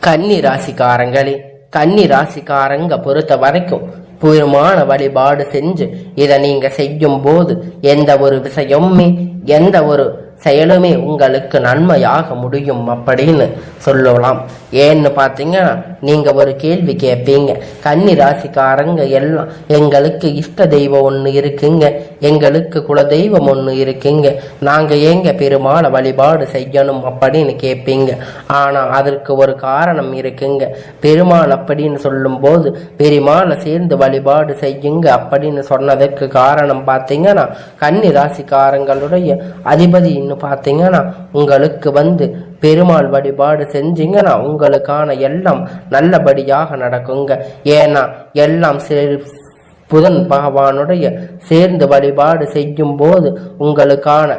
கன்னி ராசிக்காரங்களே கன்னி ராசிக்காரங்க பொறுத்த வரைக்கும் பூர்வமான வழிபாடு செஞ்சு இதை நீங்க செய்யும் போது எந்த ஒரு விஷயமுமே எந்த ஒரு செயலுமே உங்களுக்கு நன்மையாக முடியும் அப்படின்னு சொல்லலாம். ஏன்னு பார்த்தீங்கன்னா நீங்கள் ஒரு கேள்வி கேட்பீங்க கன்னி ராசிக்காரங்க எல்லாம் எங்களுக்கு இஷ்ட தெய்வம் ஒன்று இருக்குங்க. எங்களுக்கு குல தெய்வம் ஒன்று இருக்குங்க. நாங்கள் ஏங்க பெருமாளை வழிபாடு செய்யணும் அப்படின்னு கேட்பீங்க ஆனால் அதற்கு ஒரு காரணம் இருக்குங்க. பெருமாள் அப்படின்னு சொல்லும்போது பெருமாளை சேர்ந்து வழிபாடு செய்யுங்க அப்படின்னு சொன்னதற்கு காரணம் பார்த்தீங்கன்னா கன்னி ராசிக்காரங்களுடைய அப்படின்னு பார்த்தீங்கன்னா உங்களுக்கு வந்து பெருமாள் வழிபாடு செஞ்சீங்கன்னா உங்களுக்கான எல்லாம் நல்லபடியாக நடக்குங்க. ஏன்னா எல்லாம் புதன் பகவானுடைய சேர்ந்து வழிபாடு செய்யும் போது உங்களுக்கான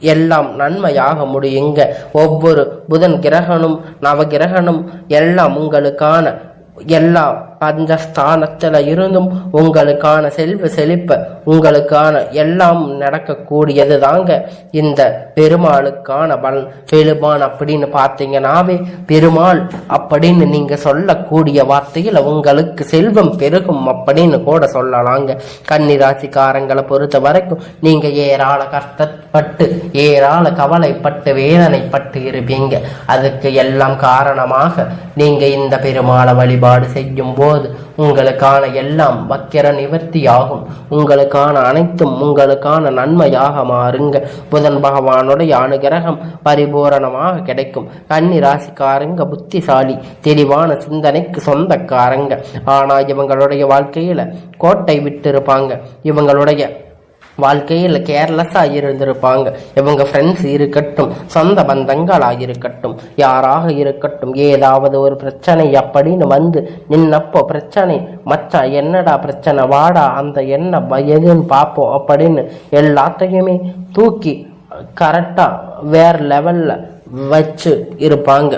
எல்லாம் நன்மையாக முடியுங்க. ஒவ்வொரு புதன் கிரகனும் நவகிரகனும் எல்லாம் உங்களுக்கான எல்லாம் அந்த ஸ்தானத்துல இருந்தும் உங்களுக்கான செல்வ செழிப்ப உங்களுக்கான எல்லாம் நடக்கக்கூடியது தாங்க இந்த பெருமாளுக்கான பலன். பெருமான் அப்படின்னு பார்த்தீங்கன்னாவே பெருமாள் அப்படின்னு நீங்க சொல்லக்கூடிய வார்த்தையில உங்களுக்கு செல்வம் பெருகும் அப்படின்னு கூட சொல்லலாங்க. கன்னிராசிக்காரங்களை பொறுத்த வரைக்கும் நீங்க ஏராள கஷ்டப்பட்டு ஏராள கவலைப்பட்டு வேதனைப்பட்டு இருப்பீங்க. அதுக்கு எல்லாம் காரணமாக நீங்க இந்த பெருமாளை வழிபாடு செய்யும் போது உங்களுக்கான எல்லாம் வக்கிர நிவர்த்தியாகும். உங்களுக்கான அனைத்தும் உங்களுக்கான நன்மையாக மாறுங்க. புதன் பகவானுடைய அனுகிரகம் பரிபூரணமாக கிடைக்கும். கன்னி ராசிக்காரங்க புத்திசாலி தெளிவான சிந்தனைக்கு சொந்தக்காரங்க. ஆனா இவங்களுடைய வாழ்க்கையில கோட்டை விட்டு இருப்பாங்க இவங்களுடைய வாழ்க்கையில் கேர்லெஸ்ஸாக இருந்திருப்பாங்க இவங்க ஃப்ரெண்ட்ஸ் இருக்கட்டும் சொந்த பந்தங்களாக இருக்கட்டும் யாராக இருக்கட்டும் ஏதாவது ஒரு பிரச்சனை அப்படின்னு வந்து நின்னப்போ பிரச்சனை மச்சா என்னடா பிரச்சனை வாடா அந்த என்ன வயதுன்னு எதுன்னு பார்ப்போம் அப்படின்னு எல்லாத்தையுமே தூக்கி கரெக்டாக வேறு லெவலில் வச்சு இருப்பாங்க.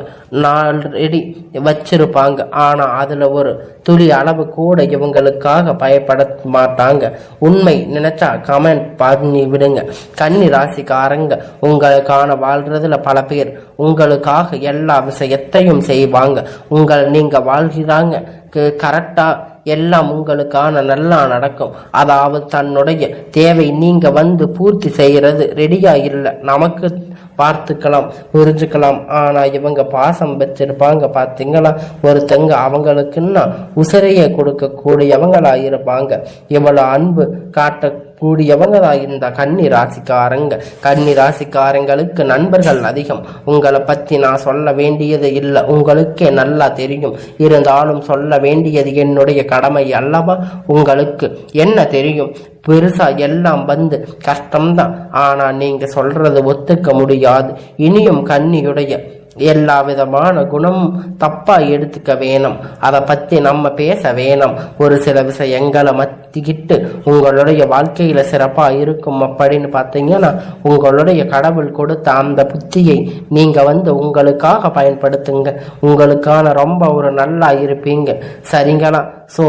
நாலடி வச்சிருப்பாங்க. ஆனால் அதில் ஒரு துளி அளவு கூட இவங்களுக்காக பயப்பட மாட்டாங்க. உண்மை நினைச்சா கமெண்ட் பண்ணி விடுங்க. கன்னி ராசிக்காரங்க உங்களுக்கான வாழ்றதுல பல பேர் உங்களுக்காக எல்லா விஷயத்தையும் செய்வாங்க. உங்கள் நீங்கள் வாழ்கிறாங்க. கரெக்டாக எல்லாம் உங்களுக்கான நல்லா நடக்கும். அதாவது தன்னுடைய தேவை நீங்க வந்து பூர்த்தி செய்யறது ரெடியா இல்லை. நமக்கு பார்த்துக்கலாம் புரிஞ்சுக்கலாம். ஆனா இவங்க பாசம் வச்சிருப்பாங்க பார்த்தீங்களா ஒருத்தங்க அவங்களுக்குன்னா உசிரைய கொடுக்கக்கூடியவங்களா இருப்பாங்க இவ்வளவு அன்பு காட்ட கூடியவங்களாக இந்த கன்னி ராசிக்காரங்க கன்னி ராசிக்காரங்களுக்கு நண்பர்கள் அதிகம். உங்களை பத்தி நான் சொல்ல வேண்டியது இல்லை. உங்களுக்கே நல்லா தெரியும். இருந்தாலும் சொல்ல வேண்டியது என்னுடைய கடமை அல்லவா? உங்களுக்கு என்ன தெரியும்? பெருசா எல்லாம் வந்து கஷ்டம்தான். ஆனா நீங்க சொல்றது ஒத்துக்க முடியாது. இனியும் கன்னியுடைய எல்லா விதமான குணம் தப்பா எடுத்துக்க வேணும். அதை பத்தி நம்ம பேச வேணும். ஒரு சில விஷயங்களை மத்திக்கிட்டு உங்களுடைய வாழ்க்கையில சிறப்பா இருக்கும் அப்படின்னு பார்த்தீங்கன்னா உங்களுடைய கடவுள் கொடுத்த அந்த புத்தியை நீங்க வந்து உங்களுக்காக பயன்படுத்துங்க. உங்களுக்கான ரொம்ப ஒரு நல்லா இருப்பீங்க. சரிங்களா? ஸோ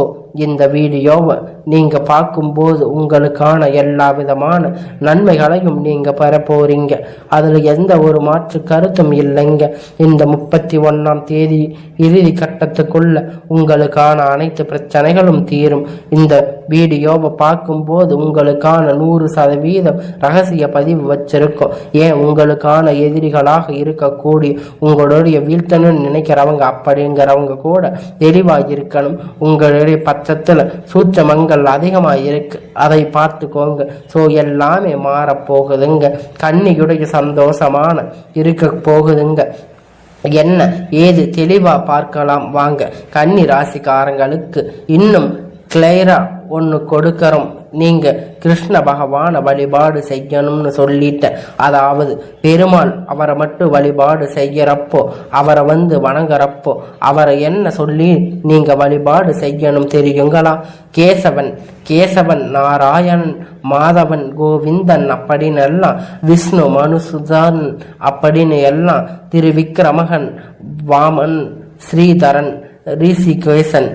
இந்த வீடியோவை நீங்கள் பார்க்கும்போது உங்களுக்கான எல்லா விதமான நன்மைகளையும் நீங்கள் பெற போகிறீங்க அதில் எந்த ஒரு மாற்று கருத்தும் இல்லைங்க. இந்த முப்பத்தி ஒன்றாம் தேதி இறுதி கட்டத்துக்குள்ள உங்களுக்கான அனைத்து பிரச்சனைகளும் தீரும். இந்த வீடியோவை பார்க்கும்போது உங்களுக்கான நூறு சதவீதம் ரகசிய பதிவு வச்சிருக்கோம். ஏன் உங்களுக்கான எதிரிகளாக இருக்கக்கூடிய உங்களுடைய வீழ்த்தணும்னு நினைக்கிறவங்க அப்படிங்கிறவங்க கூட தெளிவாக இருக்கணும் உங்கள் இருக்கிற பட்சத்தில் சூட்சமங்கள் அதிகமாக இருக்கு அதை பார்த்துக்கோங்க. ஸோ எல்லாமே மாறப் போகுதுங்க கன்னியுடைய சந்தோஷமான இருக்க போகுதுங்க. என்ன? ஏது தெளிவா பார்க்கலாம். வாங்க. கன்னி ராசிக்காரங்களுக்கு இன்னும் கிளியரா ஒன்று கொடுக்கறோம். நீங்க கிருஷ்ண பகவானை வழிபாடு செய்யணும்னு சொல்லிட்டேன் அதாவது பெருமாள் அவரை மட்டும் வழிபாடு செய்யறப்போ அவரை வந்து வணங்குறப்போ அவரை என்ன சொல்லி நீங்க வழிபாடு செய்யணும் தெரியுங்களா? கேசவன் கேசவன் நாராயணன் மாதவன் கோவிந்தன் அப்படின்னு எல்லாம் விஷ்ணு மனுசுதன் அப்படின்னு எல்லாம் திருவிக்கிரமகன் வாமன் ஸ்ரீதரன் ரிஷிகேசன்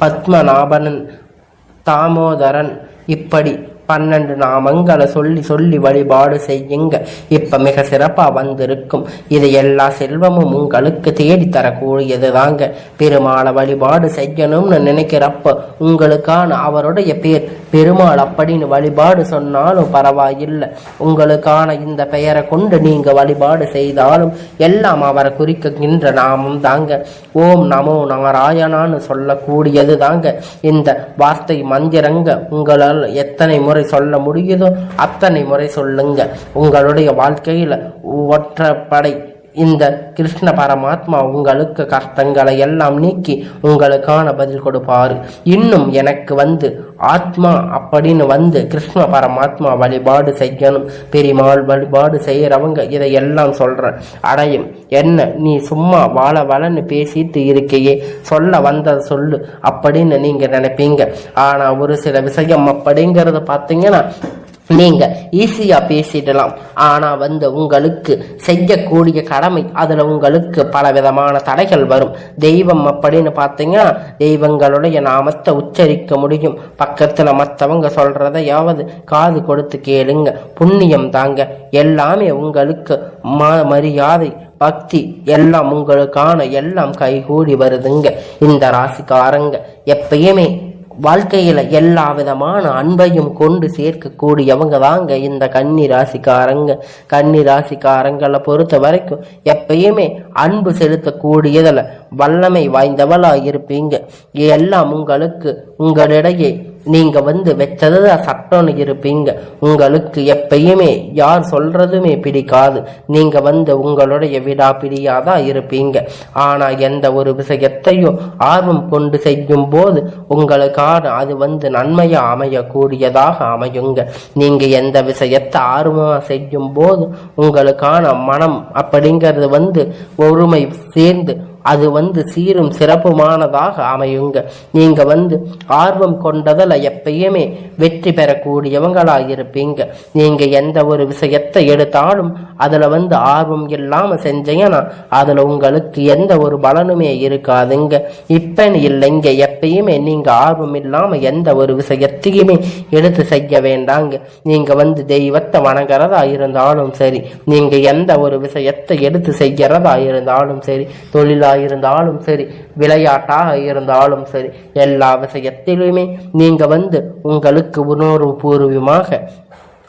பத்மநாபனன் தாமோதரன் இப்படி. பன்னெண்டு நாமங்களை சொல்லி சொல்லி வழிபாடு செய்யுங்க. இப்ப மிக சிறப்பா வந்திருக்கும். இது எல்லா செல்வமும் உங்களுக்கு தேடி தரக்கூடியது தாங்க பெருமாளை வழிபாடு செய்யணும்னு நினைக்கிறப்ப உங்களுக்கான அவருடைய பேர் பெருமாள் அப்படின்னு வழிபாடு சொன்னாலும் பரவாயில்லை. உங்களுக்கான இந்த பெயரை கொண்டு நீங்க வழிபாடு செய்தாலும் எல்லாம் அவரை குறிக்கின்ற நாமம் தாங்க. ஓம் நமோ நாராயணான்னு சொல்லக்கூடியது தாங்க இந்த வார்த்தை மந்திரங்க உங்களால் எத்தனை முறை சொல்ல முடியுதோ அத்தனை முறை சொல்லுங்க. உங்களுடைய வாழ்க்கையில் ஒற்றப்படை இந்த கிருஷ்ண பரமாத்மா உங்களுக்கு கஷ்டங்களை எல்லாம் நீக்கி உங்களுக்கான பதில் கொடுப்பார். இன்னும் எனக்கு வந்து ஆத்மா அப்படின்னு வந்து கிருஷ்ண பரமாத்மா வழிபாடு செய்யணும். பெருமாள் வழிபாடு செய்யறவங்க இதையெல்லாம் சொல்றேன் அடையும். என்ன? நீ சும்மா வாழ வளன்னு பேசிட்டு இருக்கையே. சொல்ல வந்ததை சொல்லு அப்படின்னு நீங்க நினைப்பீங்க. ஆனா ஒரு சில விஷயம் அப்படிங்கிறது பார்த்தீங்கன்னா நீங்க ஈஸியா பேசிடலாம். ஆனா வந்து உங்களுக்கு செய்யக்கூடிய கடமை அதுல உங்களுக்கு பல விதமான தடைகள் வரும். தெய்வம் அப்படின்னு பார்த்தீங்கன்னா தெய்வங்களுடைய நாமத்தை உச்சரிக்க முடியும். பக்கத்துல மற்றவங்க சொல்றதையாவது காது கொடுத்து கேளுங்க. புண்ணியம் தாங்க. எல்லாமே உங்களுக்கு ம மரியாதை பக்தி எல்லாம் உங்களுக்கான எல்லாம் கைகூடி வருதுங்க. இந்த ராசிக்காரங்க எப்பயுமே வாழ்க்கையில் எல்லா விதமான அன்பையும் கொண்டு சேர்க்கக்கூடியவங்க தாங்க இந்த கன்னி ராசிக்காரங்க. கன்னி ராசிக்காரங்களை பொறுத்த வரைக்கும் எப்பயுமே அன்பு செலுத்தக்கூடியதில் வல்லமை வாய்ந்தவளாக இருப்பீங்க. எல்லாம் உங்களுக்கு உங்களிடையே நீங்க வந்து வச்சது சட்டம்னு இருப்பீங்க. உங்களுக்கு எப்பயுமே யார் சொல்றதுமே பிடிக்காது. நீங்க வந்து உங்களுடைய விடா தான் இருப்பீங்க. ஆனா எந்த ஒரு விஷயத்தையும் ஆர்வம் கொண்டு செய்யும் போது உங்களுக்கான அது வந்து நன்மையா அமையக்கூடியதாக அமையுங்க. நீங்க எந்த விஷயத்தை ஆர்வமா செய்யும் போது உங்களுக்கான மனம் அப்படிங்கிறது வந்து ஒருமை சேர்ந்து அது வந்து சீரும் சிறப்புமானதாக அமையுங்க. நீங்க வந்து ஆர்வம் கொண்டதில் எப்பயுமே வெற்றி பெறக்கூடியவங்களாக இருப்பீங்க நீங்க எந்த ஒரு விஷயத்தை எடுத்தாலும் அதுல வந்து ஆர்வம் இல்லாம செஞ்சீங்கன்னா அதுல உங்களுக்கு எந்த ஒரு பலனுமே இருக்காதுங்க. இப்பன்னு இல்லைங்க. எப்பயுமே நீங்க ஆர்வம் இல்லாம எந்த ஒரு விஷயத்தையுமே எடுத்து செய்ய வேண்டாங்க. நீங்க வந்து தெய்வத்தை வணங்குறதா இருந்தாலும் சரி நீங்க எந்த ஒரு விஷயத்தை எடுத்து செய்யறதா இருந்தாலும் சரி தொழிலா இருந்தாலும் சரி விளையாட்டாக இருந்தாலும் சரி எல்லா விஷயத்திலுமே நீங்கள் வந்து உங்களுக்கு உணர்வு பூர்வமாக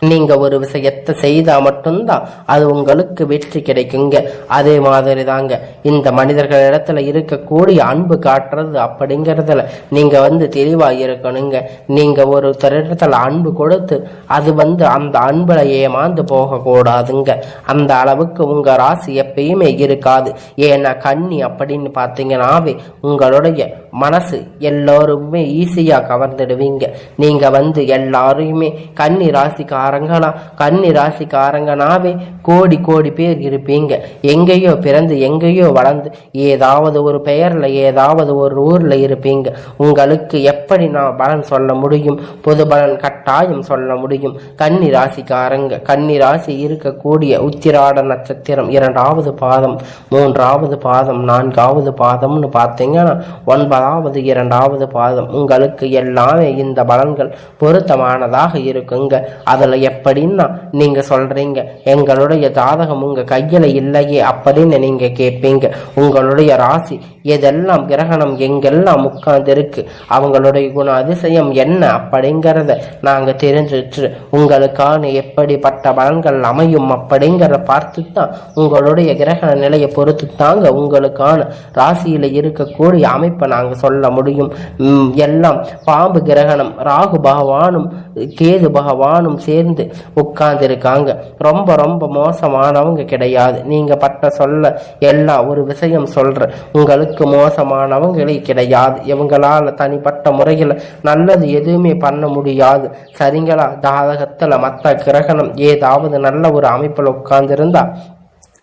நீங்க ஒரு விஷயத்தை செய்தால் மட்டும்தான் அது உங்களுக்கு வெற்றி கிடைக்குங்க. அதே மாதிரி தாங்க இந்த மனிதர்கள் இடத்துல இருக்கக்கூடிய அன்பு காட்டுறது அப்படிங்கிறதுல நீங்க வந்து தெளிவாக இருக்கணுங்க. நீங்க ஒரு இடத்துல அன்பு கொடுத்து அது வந்து அந்த அன்பில் ஏமாந்து போகக்கூடாதுங்க. அந்த அளவுக்கு உங்க ராசியை எப்பயுமே இருக்காது. ஏன்னா கண்ணி அப்படின்னு பார்த்தீங்கன்னாவே உங்களுடைய மனசு எல்லோருமே ஈஸியாக கவர்ந்துடுவீங்க. நீங்கள் வந்து எல்லாரையுமே கன்னி ராசிக்காரங்கனா கன்னி ராசிக்காரங்கனாவே கோடி கோடி பேர் இருப்பீங்க. எங்கேயோ பிறந்து எங்கேயோ வளர்ந்து ஏதாவது ஒரு பெயரில் ஏதாவது ஒரு ஊரில் இருப்பீங்க. உங்களுக்கு எப்படி நான் பலன் சொல்ல முடியும்? பொது பலன் கட்டாயம் சொல்ல முடியும். கன்னி ராசிக்காரங்க கன்னி ராசி இருக்கக்கூடிய உத்திராட நட்சத்திரம் இரண்டாவது பாதம் மூன்றாவது பாதம் நான்காவது பாதம்னு பார்த்தீங்கன்னா ஒன்பதாம் அதாவது இரண்டாவது பாதம். உங்களுக்கு எல்லாமே இந்த பலன்கள் பொருத்தமானதாக இருக்குங்க. அதுல எப்படின்னா நீங்க சொல்றீங்க எங்களுடைய ஜாதகம் உங்க கையில இல்லையே அப்படின்னு நீங்க கேட்பீங்க. உங்களுடைய ராசி எதெல்லாம் கிரகணம் எங்கெல்லாம் உட்கார்ந்து இருக்கு அவங்களுடைய குண அதிசயம் என்ன அப்படிங்கிறத நாங்க தெரிஞ்சுட்டு உங்களுக்கான எப்படிப்பட்ட பலன்கள் அமையும் அப்படிங்கிறத பார்த்து தான் உங்களுடைய கிரகண நிலையை பொறுத்து தாங்க உங்களுக்கான ராசியில இருக்கக்கூடிய அமைப்பை நாங்கள் சொல்ல முடியும். எல்லாம் பாம்பு கிரகணம் ராகு பகவானும் கேது பகவானும் சேர்ந்து உட்கார்ந்துருக்காங்க. ரொம்ப ரொம்ப மோசமானவங்க கிடையாது. நீங்கள் பட்ட சொல்ல எல்லாம் ஒரு விஷயம் சொல்கிற உங்களுக்கு மோசமானவங்களே கிடையாது. இவங்களால் தனிப்பட்ட முறையில் நல்லது எதுவுமே பண்ண முடியாது. சரிங்களா? ஜாதகத்தில் மற்ற கிரகணம் ஏதாவது நல்ல ஒரு அமைப்பில் உட்கார்ந்துருந்தா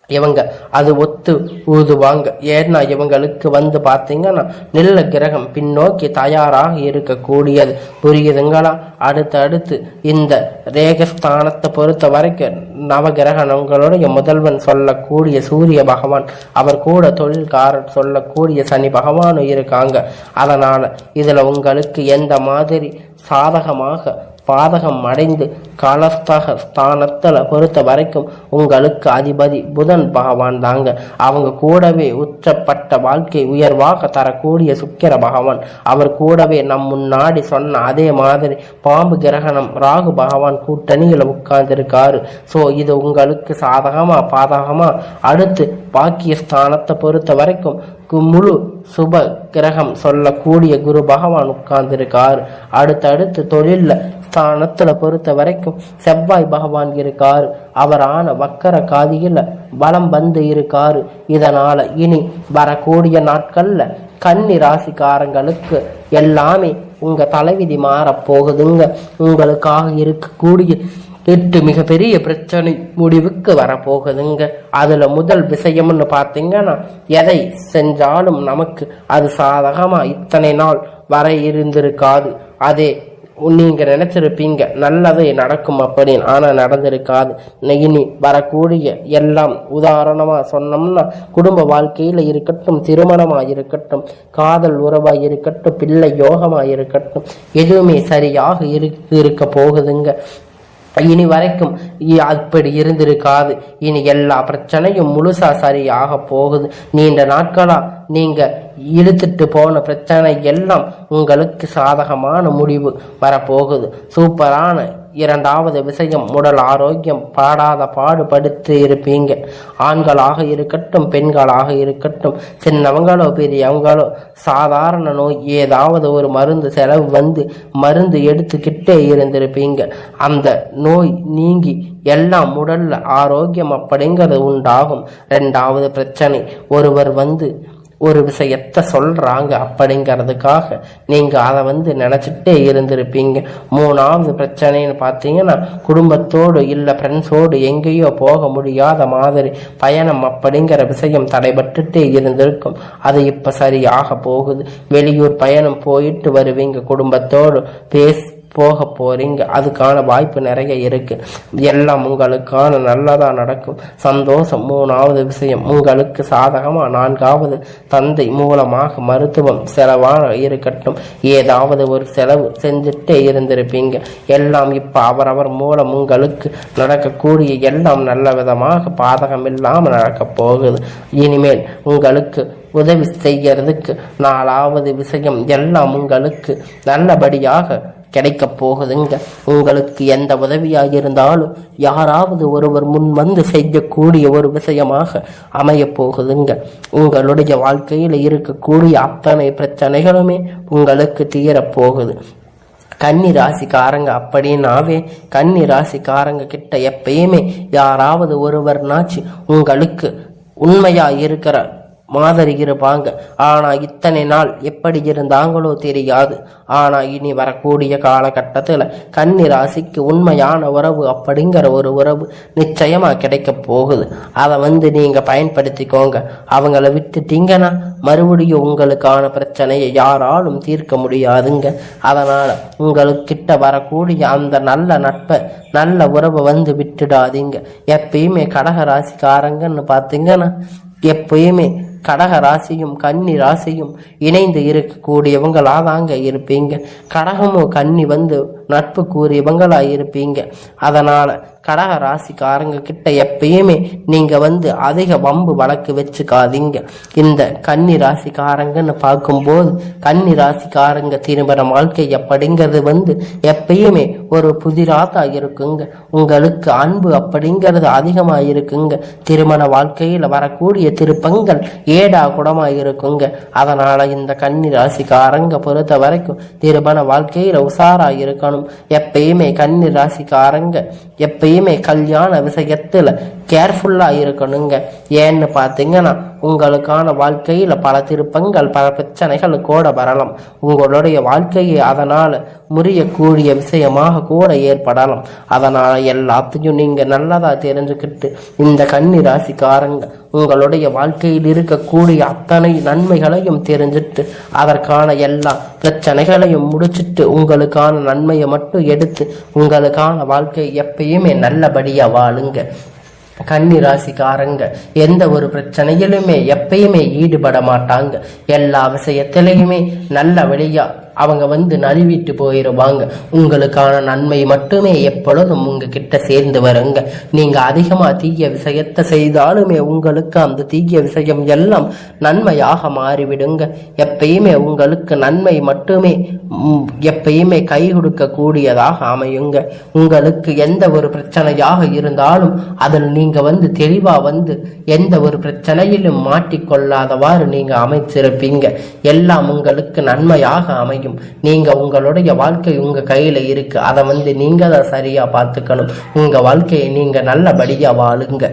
இவங்க அது ஒத்து ஊதுவாங்க. ஏன்னா இவங்களுக்கு வந்து பார்த்தீங்கன்னா நெல்ல கிரகம் பின்னோக்கி தயாராக இருக்கக்கூடியது. புரியுதுங்களா? அடுத்து அடுத்து இந்த ரேகஸ்தானத்தை பொறுத்த வரைக்கும் நவகிரகணங்களுடைய முதல்வன் சொல்லக்கூடிய சூரிய பகவான். அவர் கூட தொழில்காரர் சொல்லக்கூடிய சனி பகவானும் இருக்காங்க. அதனால் இதில் உங்களுக்கு எந்த மாதிரி சாதகமாக பாதகம் அடைந்து கலஸ்தக ஸ்தானத்தில் பொறுத்த வரைக்கும் உங்களுக்கு அதிபதி புதன் பகவான் தாங்க. அவங்க கூடவே உச்சப்பட்ட வாழ்க்கை உயர்வாக தரக்கூடிய சுக்கிர பகவான். அவர் கூடவே நம் முன்னாடி சொன்ன அதே மாதிரி பாம்பு கிரகணம் ராகு பகவான் கூட்டணியில் உட்கார்ந்துருக்காரு. ஸோ இது உங்களுக்கு சாதகமாக பாதகமாக அடுத்து பாக்கிய ஸ்தானத்தை பொறுத்த வரைக்கும் முழு சுப கிரகம் சொல்லக்கூடிய குரு பகவான் உட்கார்ந்திருக்கார். அடுத்தடுத்து தொழிலில் ஸ்தானத்துல பொறுத்த வரைக்கும் செவ்வாய் பகவான் இருக்காரு. அவரான வக்கர காதியில பலம் வந்து இருக்காரு. இதனால இனி வரக்கூடிய நாட்கள்ல கன்னி ராசிக்காரங்களுக்கு எல்லாமே உங்க தலைவிதி மாறப் போகுதுங்க. உங்களுக்காக இருக்கக்கூடிய எட்டு மிகப்பெரிய பிரச்சனை முடிவுக்கு வரப்போகுதுங்க. அதுல முதல் விஷயம்னு பார்த்தீங்கன்னா எதை செஞ்சாலும் நமக்கு அது சாதகமா இத்தனை நாள் வர இருந்திருக்காது. அதே நீங்க நினைச்சிருப்பீங்க நல்லது நடக்கும் அப்படின்னு ஆனா நடந்திருக்காது. இனி வரக்கூடிய எல்லாம் உதாரணமா சொன்னோம்னா குடும்ப வாழ்க்கையில இருக்கட்டும் திருமணமா இருக்கட்டும் காதல் உறவா இருக்கட்டும் பிள்ளை யோகமா இருக்கட்டும் எதுவுமே சரியாக இருக்கு இருக்க போகுதுங்க இனி வரைக்கும் இ- அப்படி இருந்திருக்காது. இனி எல்லா பிரச்சனையும் முழுசா சரியாக போகுது. நீண்ட நாட்களா நீங்க இழுத்துட்டு போன பிரச்சனை எல்லாம் உங்களுக்கு சாதகமான முடிவு வரப்போகுது. சூப்பரான இரண்டாவது விஷயம் உடல் ஆரோக்கியம். பாடாத பாடுபடுத்து இருப்பீங்க. ஆண்களாக இருக்கட்டும் பெண்களாக இருக்கட்டும் சின்னவங்களோ பெரியவங்களோ சாதாரண நோய் ஏதாவது ஒரு மருந்து செலவு வந்து மருந்து எடுத்துக்கிட்டே இருந்திருப்பீங்க. அந்த நோய் நீங்கி எல்லாம் உடல்ல ஆரோக்கியம் அப்படிங்கிறது உண்டாகும். ரெண்டாவது பிரச்சனை ஒருவர் வந்து ஒரு விஷயத்த சொல்றாங்க அப்படிங்கிறதுக்காக நீங்க அதை வந்து நினைச்சிட்டே இருந்திருப்பீங்க. மூணாவது பிரச்சனைன்னு பார்த்தீங்கன்னா குடும்பத்தோடு இல்லை ஃப்ரெண்ட்ஸோடு எங்கேயோ போக முடியாத மாதிரி பயணம் அப்படிங்கிற விஷயம் தடைபட்டுட்டே இருந்திருக்கும். அது இப்போ சரியாக போகுது. வெளியூர் பயணம் போயிட்டு வருவீங்க குடும்பத்தோடு. பேசி போக போறீங்க. அதுக்கான வாய்ப்பு நிறைய இருக்கு. எல்லாம் உங்களுக்கான நல்லதா நடக்கும். சந்தோஷம் மூணாவது விஷயம் உங்களுக்கு சாதகமா நான்காவது தந்தை மூலமாக மருத்துவம் செலவாக இருக்கட்டும். ஏதாவது ஒரு செலவு செஞ்சுட்டே இருந்திருப்பீங்க. எல்லாம் இப்ப அவரவர் மூலம் உங்களுக்கு நடக்கக்கூடிய எல்லாம் நல்ல விதமாக பாதகம் இல்லாமல் நடக்க போகுது. இனிமேல் உங்களுக்கு உதவி செய்யறதுக்கு நாலாவது விஷயம் எல்லாம் உங்களுக்கு நல்லபடியாக கிடைக்க போகுதுங்க. உங்களுக்கு எந்த உதவியாக இருந்தாலும் யாராவது ஒருவர் முன் வந்து செய்யக்கூடிய ஒரு விஷயமாக அமைய போகுதுங்க. உங்களுடைய வாழ்க்கையில் இருக்கக்கூடிய அத்தனை பிரச்சனைகளுமே உங்களுக்கு தீரப் போகுது. கன்னி ராசிக்காரங்க அப்படின்னாவே கன்னி ராசிக்காரங்க கிட்ட எப்பயுமே யாராவது ஒருவர்னாச்சு உங்களுக்கு உண்மையா இருக்கிற மாதிரி இருப்பாங்க ஆனா இத்தனை நாள் எப்படி இருந்தாங்களோ தெரியாது. ஆனா இனி வரக்கூடிய காலகட்டத்துல கன்னி ராசிக்கு உண்மையான உறவு அப்படிங்கிற ஒரு உறவு நிச்சயமா கிடைக்க போகுது. அதை வந்து நீங்க பயன்படுத்திக்கோங்க. அவங்கள விட்டுட்டீங்கன்னா மறுபடியும் உங்களுக்கான பிரச்சனையை யாராலும் தீர்க்க முடியாதுங்க. அதனால உங்களுக்கிட்ட வரக்கூடிய அந்த நல்ல நட்பை நல்ல உறவை வந்து விட்டுடாதீங்க. எப்பயுமே கடக ராசிக்காரங்கன்னு பார்த்தீங்கன்னா எப்பயுமே கடக ராசியும் கன்னி ராசியும் இணைந்து இருக்கக்கூடியவங்களாதாங்க இருப்பீங்க. கடகமும் கன்னி வந்து நட்பு கூறியவங்களா இருப்பீங்க அதனால கடக ராசிக்காரங்க கிட்ட எப்பயுமே நீங்க வந்து அதிக வம்பு வழக்கு வச்சுக்காதீங்க. இந்த கன்னி ராசிக்காரங்கன்னு பார்க்கும்போது கன்னி ராசிக்காரங்க திருமண வாழ்க்கை அப்படிங்கிறது வந்து எப்பயுமே ஒரு புதிராத்தா இருக்குங்க. உங்களுக்கு அன்பு அப்படிங்கிறது அதிகமாக இருக்குங்க திருமண வாழ்க்கையில் வரக்கூடிய திருப்பங்கள் ஏடா குடமாக இருக்குங்க அதனால இந்த கன்னி ராசிக்காரங்க பொறுத்த வரைக்கும் திருமண வாழ்க்கையில் உஷாராக இருக்கணும் எப்பயுமே கன்னி ராசிக்காரங்க எப்பயுமே கல்யாண விஷயத்தில் கேர்ஃபுல்லா இருக்கணுங்க. ஏன்னு பார்த்தீங்கன்னா உங்களுக்கான வாழ்க்கையில பல திருப்பங்கள் பல பிரச்சனைகள் கூட வரலாம். உங்களுடைய வாழ்க்கையை அதனால முறியக்கூடிய விஷயமாக கூட ஏற்படலாம். அதனால எல்லாத்தையும் நீங்க நல்லதா தெரிஞ்சுக்கிட்டு இந்த கன்னி ராசிக்காரங்க உங்களுடைய வாழ்க்கையில் இருக்கக்கூடிய அத்தனை நன்மைகளையும் தெரிஞ்சிட்டு அதற்கான எல்லா பிரச்சனைகளையும் முடிச்சிட்டு உங்களுக்கான நன்மையை மட்டும் எடுத்து உங்களுக்கான வாழ்க்கை எப்பயுமே நல்லபடியா வாழுங்க. கன்னி ராசிக்காரங்க எந்த ஒரு பிரச்சனையிலுமே எப்பயுமே ஈடுபட மாட்டாங்க. எல்லா விஷயத்திலையுமே நல்ல வழியா அவங்க வந்து நழுவிட்டு போயிடுவாங்க உங்களுக்கான நன்மை மட்டுமே எப்பொழுதும் உங்ககிட்ட சேர்ந்து வருங்க. நீங்க அதிகமா தீய விஷயத்தை செய்தாலுமே உங்களுக்கு அந்த தீய விஷயம் எல்லாம் நன்மையாக மாறிவிடுங்க. எப்பயுமே உங்களுக்கு நன்மை மட்டுமே எப்பயுமே கை கொடுக்க கூடியதாக அமையுங்க. உங்களுக்கு எந்த ஒரு பிரச்சனையாக இருந்தாலும் அதில் நீங்க வந்து தெளிவா வந்து எந்த ஒரு பிரச்சனையிலும் மாட்டிக்கொள்ளாதவாறு நீங்க அமைச்சிருப்பீங்க. எல்லாம் உங்களுக்கு நன்மையாக அமையும். நீங்கள் உங்களுடைய வாழ்க்கை உங்கள் கையில் இருக்குது அதை வந்து நீங்கள் தான் சரியாக பார்த்துக்கணும். உங்கள் வாழ்க்கையை நீங்கள் நல்லபடியாக வாழுங்க.